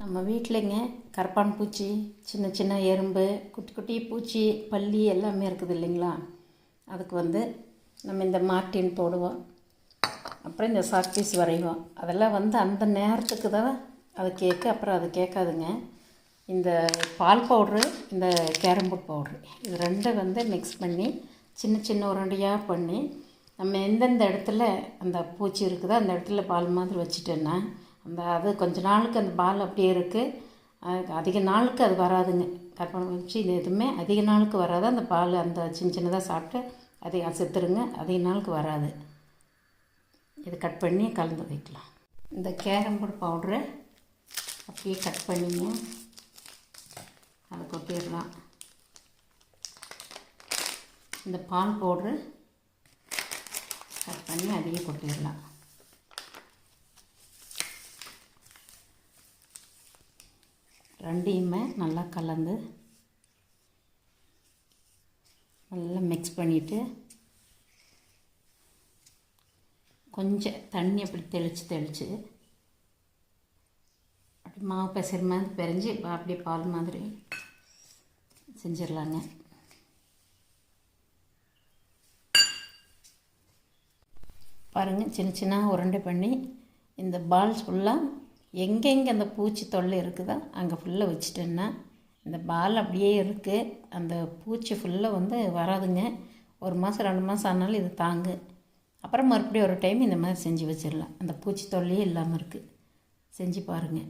நம்ம வீட்டிலைங்க கரப்பான் பூச்சி சின்ன சின்ன எறும்பு குட்டி குட்டி பூச்சி பல்லி எல்லாமே இருக்குது இல்லைங்களா? அதுக்கு வந்து நம்ம இந்த மார்டின் போடுவோம். அப்புறம் இந்த சாக்பீஸ் வரைவோம். அதெல்லாம் வந்து அந்த நேரத்துக்கு தான் அது கேட்கு அப்புறம் அது கேட்காதுங்க. இந்த பால் பவுட்ரு இந்த கேரம்பூட் பவுட்ரு இது ரெண்டும் வந்து மிக்ஸ் பண்ணி சின்ன சின்ன உருண்டையாக பண்ணி நம்ம எந்தெந்த இடத்துல அந்த பூச்சி இருக்குதோ அந்த இடத்துல பால் மாதிரி வச்சுட்டோன்னா அந்த அது கொஞ்ச நாளுக்கு அந்த பால் அப்படியே இருக்குது அதுக்கு அதிக நாளுக்கு அது வராதுங்க. கற்பனை வச்சு இது எதுவுமே அதிக நாளுக்கு வராது. அந்த பால் அந்த சின்ன சின்னதாக சாப்பிட்டு அதை செத்துருங்க அதிக நாளுக்கு வராது. இது கட் பண்ணி கலந்து வைக்கலாம். இந்த கேரம்போர்ட் பவுட்ரு அப்படியே கட் பண்ணிங்க. அதை கொட்டிடலாம். இந்த பால் பவுட்ரு கட் பண்ணி அதையே கொட்டிடலாம். ரெண்டையுமே நல்லா கலந்து நல்லா மிக்ஸ் பண்ணிவிட்டு கொஞ்சம் தண்ணி அப்படி தெளித்து தெளித்து அப்படி மாவு பெசர் மாதிரி பெரிஞ்சு அப்படியே பால் மாதிரி செஞ்சிடலாங்க. பாருங்கள் சின்ன சின்ன உருண்டை பண்ணி இந்த பால்ஸ் ஃபுல்லாக எங்கெங்கே அந்த பூச்சி தொல்லை இருக்குதோ அங்கே ஃபுல்லாக வச்சுட்டேன்னா இந்த பால் அப்படியே இருக்குது அந்த பூச்சி ஃபுல்லாக வந்து வராதுங்க. ஒரு மாதம் ரெண்டு மாதம் ஆனாலும் இது தாங்கு. அப்புறம் மறுபடியும் ஒரு டைம் இந்த மாதிரி செஞ்சு வச்சிடலாம். அந்த பூச்சி தொல்லையே இல்லாமல் இருக்குது செஞ்சு பாருங்கள்